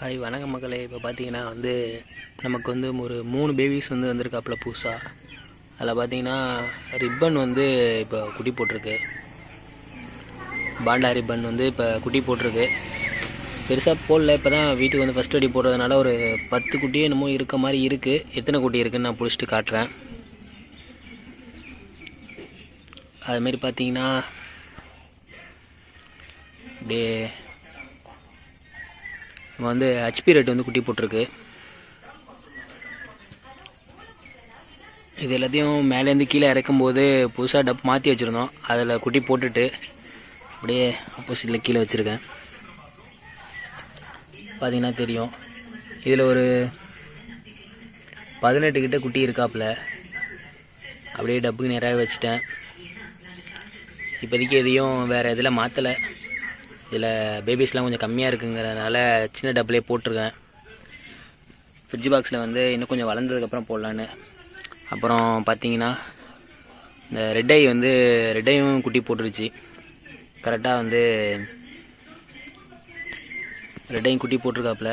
Hi வணக்கம் மக்களே. இப்போ பார்த்தீங்கன்னா வந்து நமக்கு வந்து ஒரு மூணு பேபிஸ் வந்து வந்திருக்காப்புல புதுசாக அதில் பார்த்தீங்கன்னா ரிப்பன் வந்து இப்போ குட்டி போட்டிருக்கு. பாண்டா ரிப்பன் வந்து இப்போ குட்டி போட்டிருக்கு. பெருசாக போடல இப்போ தான் வீட்டுக்கு வந்து ஃபஸ்ட் அடி போடுறதுனால ஒரு பத்து குட்டியே என்னமோ இருக்க மாதிரி இருக்குது எத்தனை குட்டி இருக்குதுன்னு நான் பிடிச்சிட்டு காட்டுறேன். அதுமாரி பார்த்தீங்கன்னா அப்படியே நம்ம வந்து ஹச்பி ரேட் வந்து குட்டி போட்டிருக்கு. இது எல்லாத்தையும் மேலேருந்து கீழே இறக்கும்போது புதுசாக டப் மாற்றி வச்சுருந்தோம். அதில் குட்டி போட்டுட்டு அப்படியே ஆப்போசிட்டில் கீழே வச்சுருக்கேன். பார்த்தீங்கன்னா தெரியும். இதில் ஒரு பதினெட்டு கிட்ட குட்டி இருக்காப்புல அப்படியே டப்புக்கு நேராக வச்சுட்டேன். இப்போதைக்கு எதையும் வேறு இதில் மாற்றலை இதில் பேபிஸ்லாம் கொஞ்சம் கம்மியாக இருக்குங்கிறதுனால சின்ன டப்புலேயே போட்டிருக்கேன். ஃப்ரிட்ஜ் பாக்ஸில் வந்து இன்னும் கொஞ்சம் வளர்ந்ததுக்கப்புறம் போடலான்னு. அப்புறம் பார்த்தீங்கன்னா இந்த ரெட் ஐ வந்து ரெட் ஐயும் குட்டி போட்டுருச்சு. கரெக்டாக வந்து ரெட் ஐயும் குட்டி போட்டிருக்காப்புல.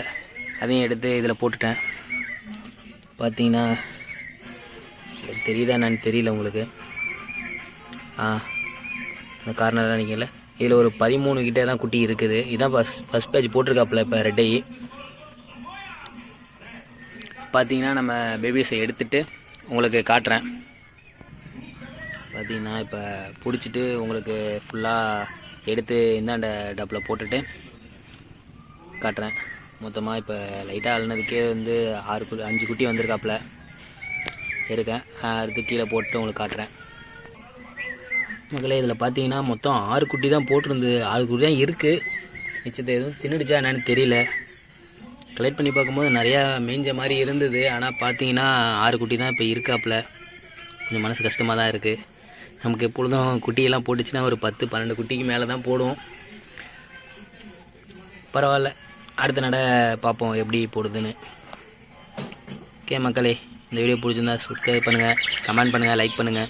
அதையும் எடுத்து இதில் போட்டுட்டேன். பார்த்தீங்கன்னா தெரியுதா என்னன்னு தெரியல உங்களுக்கு. ஆ இந்த கார்னர்லாம் நிற்கல இதில் ஒரு பதிமூணு கிட்டே தான் குட்டி இருக்குது. இதான் ஃபஸ்ட் ஃபஸ்ட் பேஜ் போட்டிருக்காப்புல இப்போ ரெட்டை. பார்த்தீங்கன்னா நம்ம பேபிஸை எடுத்துட்டு உங்களுக்கு காட்டுறேன். பார்த்தீங்கன்னா இப்போ பிடிச்சிட்டு உங்களுக்கு ஃபுல்லாக எடுத்து இந்தாண்ட டப்பில் போட்டுட்டு காட்டுறேன். மொத்தமாக இப்போ லைட்டாக அழுனதுக்கே வந்து ஆறு குட்டி அஞ்சு குட்டி வந்திருக்காப்புல. இருக்கேன். அடுத்து கீழே போட்டு உங்களுக்கு காட்டுறேன். மக்களே இதில் பார்த்தீங்கன்னா மொத்தம் ஆறு குட்டி தான் போட்டிருந்தது. ஆறு குட்டி தான் இருக்குது மிச்சத்தை எதுவும் தின்னுடுச்சா என்னன்னு தெரியல. கலெக்ட் பண்ணி பார்க்கும்போது நிறையா மேய்ஞ்ச மாதிரி இருந்தது. ஆனால் பார்த்தீங்கன்னா ஆறு குட்டி தான் இப்போ இருக்காப்புல. கொஞ்சம் மனசு கஷ்டமாக தான் இருக்குது நமக்கு எப்பொழுதும் குட்டியெல்லாம் போட்டுச்சுன்னா ஒரு பத்து பன்னெண்டு குட்டிக்கு மேலே தான் போடும் பரவாயில்ல. அடுத்த நட பார்ப்போம் எப்படி போடுதுன்னு. ஓகே மக்களே இந்த வீடியோ பிடிச்சிருந்தா சப்ஸ்கிரைப் பண்ணுங்கள் கமெண்ட் பண்ணுங்கள் லைக் பண்ணுங்கள்